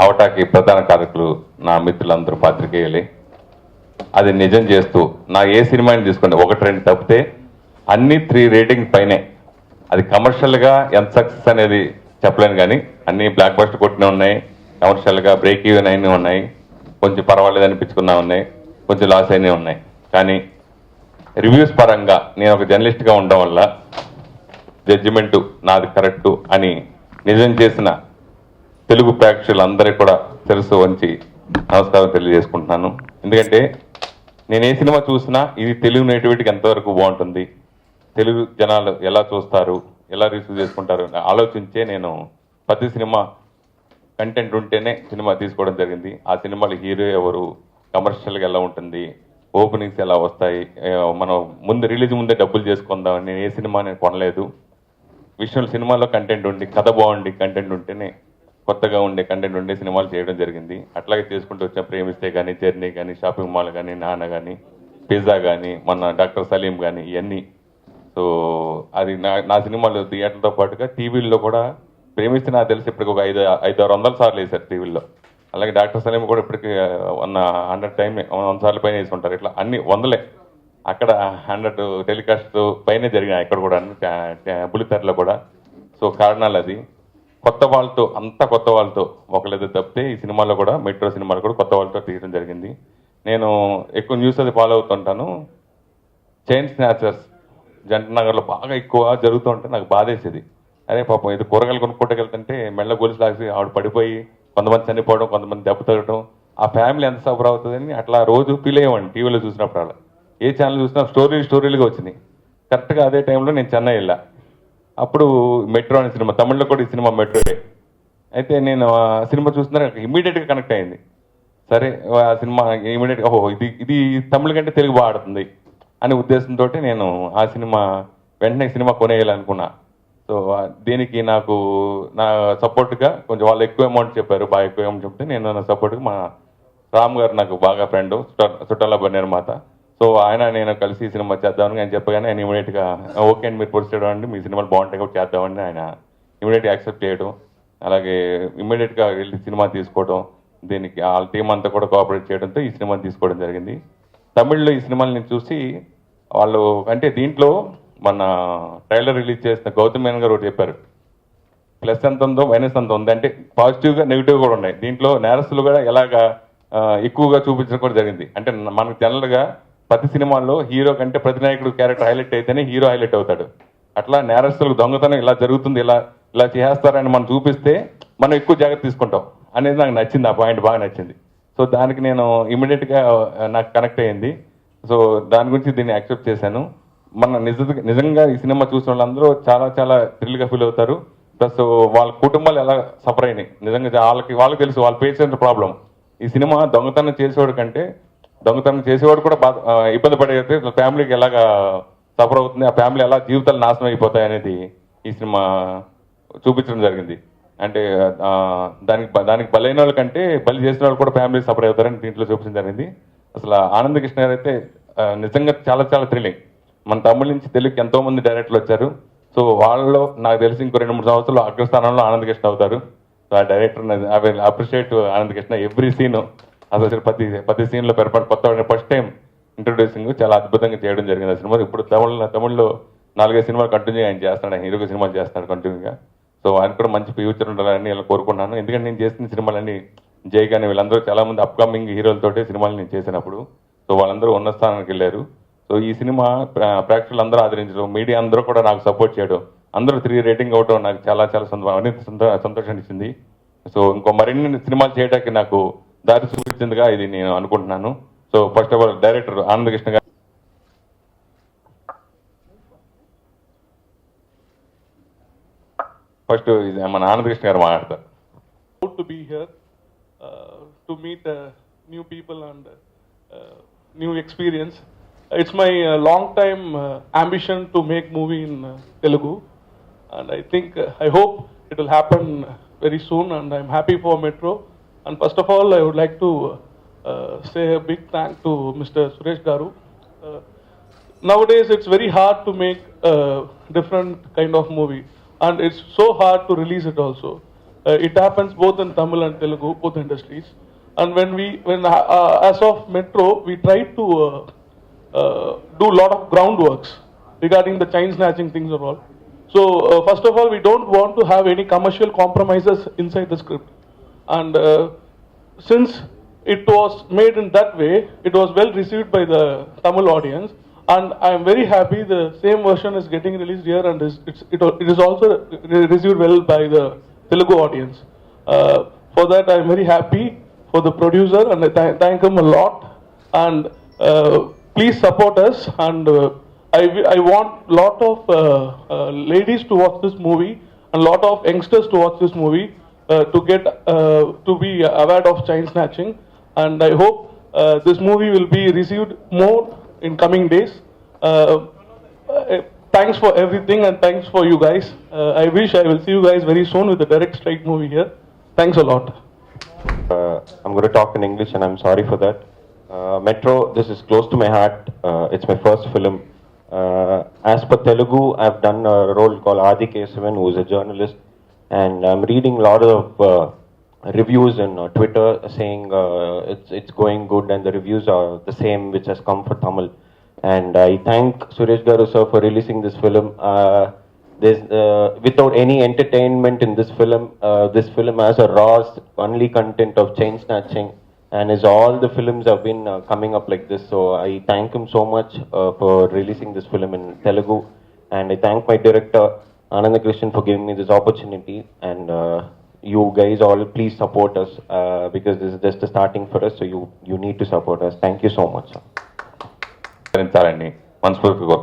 అవటాకి ప్రధాన కథకులు నా మిత్రులందరూ పాత్రికేయులే. అది నిజం చేస్తూ నా ఏ సినిమాని తీసుకోండి ఒకటి రెండు తప్పితే అన్ని త్రీ రేటింగ్ పైనే. అది కమర్షియల్గా ఎంత సక్సెస్ అనేది చెప్పలేను కానీ అన్ని బ్లాక్ బస్టర్ కొట్టిన ఉన్నాయి కమర్షియల్గా బ్రేక్ ఈవెన్ అయినవి ఉన్నాయి కొంచెం పర్వాలేదు అనిపించుకున్నా ఉన్నాయి కొంచెం లాస్ అయినవి ఉన్నాయి. కానీ రివ్యూస్ పరంగా నేను ఒక జర్నలిస్ట్గా ఉండడం వల్ల జడ్జిమెంటు నాది కరెక్టు అని నిజం చేసిన తెలుగు ప్రేక్షకులందరికీ కూడా తెలుసు వంచి నమస్కారం తెలియజేసుకుంటున్నాను. ఎందుకంటే నేను ఏ సినిమా చూసినా ఇది తెలుగు నేటివిటీకి ఎంతవరకు బాగుంటుంది తెలుగు జనాలు ఎలా చూస్తారు ఎలా రిసీవ్ చేసుకుంటారు ఆలోచించే నేను ప్రతి సినిమా కంటెంట్ ఉంటేనే సినిమా తీసుకోవడం జరిగింది. ఆ సినిమాలో హీరో ఎవరు కమర్షియల్గా ఎలా ఉంటుంది ఓపెనింగ్స్ ఎలా వస్తాయి? మనం ముందు రిలీజ్ ముందే డబ్బులు చేసుకుందాం నేను ఏ సినిమా నేను కొనలేదు. విషయంలో సినిమాలో కంటెంట్ ఉండి కథ బాగుండి కంటెంట్ ఉంటేనే కొత్తగా ఉండే కంటెంట్ ఉండే సినిమాలు చేయడం జరిగింది. అట్లాగే చేసుకుంటూ వచ్చిన ప్రేమిస్తే కానీ జర్నీ కానీ షాపింగ్ మాల్ కానీ నాన్న కానీ పిజ్జా కానీ మన డాక్టర్ సలీం కానీ ఇవన్నీ సో అది నా నా సినిమాలు థియేటర్తో పాటుగా టీవీల్లో కూడా ప్రేమిస్తే నాకు తెలిసి ఇప్పటికి ఒక ఐదు ఐదు ఆరు వందల సార్లు వేశారు టీవీల్లో. అలాగే డాక్టర్ సలీం కూడా ఇప్పటికి వన్ హండ్రెడ్ టైం వంద సార్లు పైన వేసి ఉంటారు. ఇట్లా అన్ని వందలే. అక్కడ హండ్రెడ్ టెలికాస్ట్ పైనే జరిగినాయి అక్కడ కూడా అన్ని కూడా. సో కారణాలు అది. కొత్త వాళ్ళతో అంత కొత్త వాళ్ళతో ఒకళ్ళేదో తప్పితే ఈ సినిమాలో కూడా మెట్రో సినిమాలో కూడా కొత్త వాళ్ళతో తీయడం జరిగింది. నేను ఎక్కువ న్యూస్ అది ఫాలో అవుతుంటాను. చైన్ స్నాచర్స్ జంట నగర్లో బాగా ఎక్కువ జరుగుతూ ఉంటే నాకు బాధేసేది. అరే పాపం ఇది కూరగాయలు కొనుక్కోటకెళ్తుంటే మెళ్ళ గొలుసు లాగేసి ఆవిడ పడిపోయి కొంతమంది చనిపోవడం కొంతమంది దెబ్బతగడం ఆ ఫ్యామిలీ ఎంత సఫర్ అవుతుందని అట్లా రోజు ఫీల్ అయ్యేవాడిని టీవీలో చూసినప్పుడు అలా. ఏ ఛానల్ చూసినా స్టోరీ స్టోరీలుగా వచ్చినాయి. కరెక్ట్గా అదే టైంలో నేను చెన్నై వెళ్ళా. అప్పుడు మెట్రో అనే సినిమా తమిళ్ళో కూడా ఈ సినిమా మెట్రోయే. అయితే నేను ఆ సినిమా చూస్తున్నా ఇమీడియట్గా కనెక్ట్ అయింది. సరే ఆ సినిమా ఇమీడియట్గా ఓహో ఇది ఇది తమిళ కంటే తెలుగు బాగా ఆడుతుంది అనే ఉద్దేశంతో నేను ఆ సినిమా వెంటనే సినిమా కొనేయాలనుకున్నా. సో దీనికి నాకు నా సపోర్ట్గా కొంచెం వాళ్ళు ఎక్కువ అమౌంట్ చెప్పారు బాగా ఎక్కువ అమౌంట్ చెప్తే నేను నా సపోర్ట్గా మా రామ్ గారు నాకు బాగా ఫ్రెండ్ చుట్టాల నిర్మాత. సో ఆయన నేను కలిసి ఈ సినిమా చేద్దామని ఆయన చెప్పగానే ఆయన ఇమీడియట్గా ఓకే అండి మీరు పొడి అండి మీ సినిమాలు బాగుంటాయి కాబట్టి చేద్దామని ఆయన ఇమీడియట్గా యాక్సెప్ట్ చేయడం అలాగే ఇమీడియట్గా వెళ్ళి సినిమా తీసుకోవడం దీనికి వాళ్ళ టీం అంతా కూడా కోఆపరేట్ చేయడంతో ఈ సినిమా తీసుకోవడం జరిగింది. తమిళ్ళో ఈ సినిమాని నేను చూసి వాళ్ళు అంటే దీంట్లో మన ట్రైలర్ రిలీజ్ చేసిన గౌతమ్ మేనన్ గారు ఒకటి చెప్పారు. ప్లస్ ఎంత ఉందో మైనస్ ఎంత ఉంది అంటే పాజిటివ్గా నెగిటివ్ కూడా ఉన్నాయి. దీంట్లో నేరస్తులు కూడా ఎలాగా ఎక్కువగా చూపించడం కూడా జరిగింది. అంటే మనకు జనరల్గా ప్రతి సినిమాల్లో హీరో కంటే ప్రతి నాయకుడు క్యారెక్టర్ హైలైట్ అయితేనే హీరో హైలైట్ అవుతాడు. అట్లా నేరస్తులకు దొంగతనం ఇలా జరుగుతుంది ఇలా ఇలా చేస్తారని మనం చూపిస్తే మనం ఎక్కువ జాగ్రత్త తీసుకుంటాం. అనేది నాకు నచ్చింది ఆ పాయింట్ బాగా నచ్చింది. సో దానికి నేను ఇమీడియట్గా నాకు కనెక్ట్ అయ్యింది సో దాని గురించి దీన్ని యాక్సెప్ట్ చేశాను. మన నిజ నిజంగా ఈ సినిమా చూసిన వాళ్ళందరూ చాలా చాలా థ్రిల్గా ఫీల్ అవుతారు. ప్లస్ వాళ్ళ కుటుంబాలు ఎలా సఫర్ అయినాయి. నిజంగా వాళ్ళకి వాళ్ళకి తెలుసు వాళ్ళ పేషెంట్ ప్రాబ్లం. ఈ సినిమా దొంగతనం చేసేవాడు కంటే దొంగతనం చేసేవాడు కూడా బాధ ఇబ్బంది పడేది ఫ్యామిలీకి ఎలాగా సఫర్ అవుతుంది ఆ ఫ్యామిలీ ఎలా జీవితాలు నాశనం అయిపోతాయి అనేది ఈ సినిమా చూపించడం జరిగింది. అంటే దానికి దానికి బలైన వాళ్ళ కంటే బలి చేసిన వాళ్ళు కూడా ఫ్యామిలీ సఫర్ అవుతారని దీంట్లో చూపించడం జరిగింది. అసలు ఆనంద్ కృష్ణ గారు అయితే నిజంగా చాలా చాలా థ్రిల్లింగ్. మన తమిళ నుంచి తెలుగుకి ఎంతో మంది డైరెక్టర్లు వచ్చారు. సో వాళ్ళలో నాకు తెలిసి ఇంకో రెండు మూడు సంవత్సరాలు అగ్రస్థానంలో ఆనందకృష్ణ అవుతారు. సో ఆ director I will appreciate Anandakrishna every scene అసలు ప్రతి ప్రతి సీన్లో పెరపాటు కొత్త ఫస్ట్ టైం ఇంట్రొడ్యూసింగ్ చాలా అద్భుతంగా చేయడం జరిగింది ఆ సినిమా. ఇప్పుడు తమిళ తమిళ్ళో నాలుగైదు సినిమాలు కంటిన్యూ ఆయన చేస్తాడు. ఆయన హీరోగా సినిమాలు చేస్తాడు కంటిన్యూగా సో ఆయన కూడా మంచి ఫ్యూచర్ ఉండాలని ఇలా కోరుకున్నాను ఎందుకంటే నేను చేసిన సినిమాలన్నీ జై కానీ వీళ్ళందరూ చాలా మంది అప్కమింగ్ హీరోలతోటి సినిమాలు నేను చేసినప్పుడు. సో వాళ్ళందరూ ఉన్న స్థానానికి వెళ్ళారు. సో ఈ సినిమా ప్ర- ప్రేక్షకులు అందరూ ఆదరించడం మీడియా అందరూ కూడా నాకు సపోర్ట్ చేయడం అందరూ త్రీ రేటింగ్ అవ్వడం నాకు చాలా చాలా సంతో సంతోషాన్ని ఇచ్చింది. సో ఇంకో మరిన్ని సినిమాలు చేయడానికి నాకు దారి చూపించిందిగా ఇది నేను అనుకుంటున్నాను. So first of all director Anandakrishna గారు. ఫస్ట్ మన ఆనందకృష్ణ గారు మాట్లాడతారు. New to be here uh, uh. It's my uh, long time uh, ambition to make movie in uh, Telugu, and I think uh, I hope it will happen very soon. And I'm happy for Metro. And first of all, I would like to uh, say a big thank to Mr. Suresh Garu. Uh, nowadays it's very hard to make a different kind of movie and it's so hard to release it also uh, it happens both in tamil and telugu both industries and when we when uh, uh, as of metro we tried to uh, uh, do a lot of groundworks regarding the chain snatching things and all so uh, first of all we don't want to have any commercial compromises inside the script and uh, since it was made in that way, it was well received by the Tamil audience, and I am very happy the same version is getting released here, and is, it's, it, it is also received well by the Telugu audience. Uh, for that, I am very happy for the producer, and I thank thank him a lot. And uh, please support us, and uh, I, I want lot of uh, uh, ladies to watch this movie, and lot of youngsters to watch this movie uh, to get uh, to be aware of chain snatching and I hope uh, this movie will be received more in coming days. Uh, uh, thanks for everything and thanks for you guys. Uh, I wish I will see you guys very soon with the direct strike movie here. Thanks a lot. Uh, I'm going to talk in English and I'm sorry for that. Uh, Metro, this is close to my heart. Uh, it's my first film. Uh, as per Telugu, I've done a role called Adi Kesavan, who is a journalist, and I'm reading a lot of reviews on uh, Twitter saying uh, it's it's going good, and the reviews are the same which has come for Tamil. And I thank Suresh Garu sir for releasing this film. Uh, there's without any entertainment in this film. This film has a raw, only content of chain snatching, and is all the films have been uh, coming up like this. So I thank him so much uh, for releasing this film in Telugu, and I thank my director Ananda Krishnan for giving me this opportunity. And uh, you guys all please support us uh, because this is just the starting for us. So you you need to support us. Thank you so much. Sir. once మనస్ఫూర్తిగా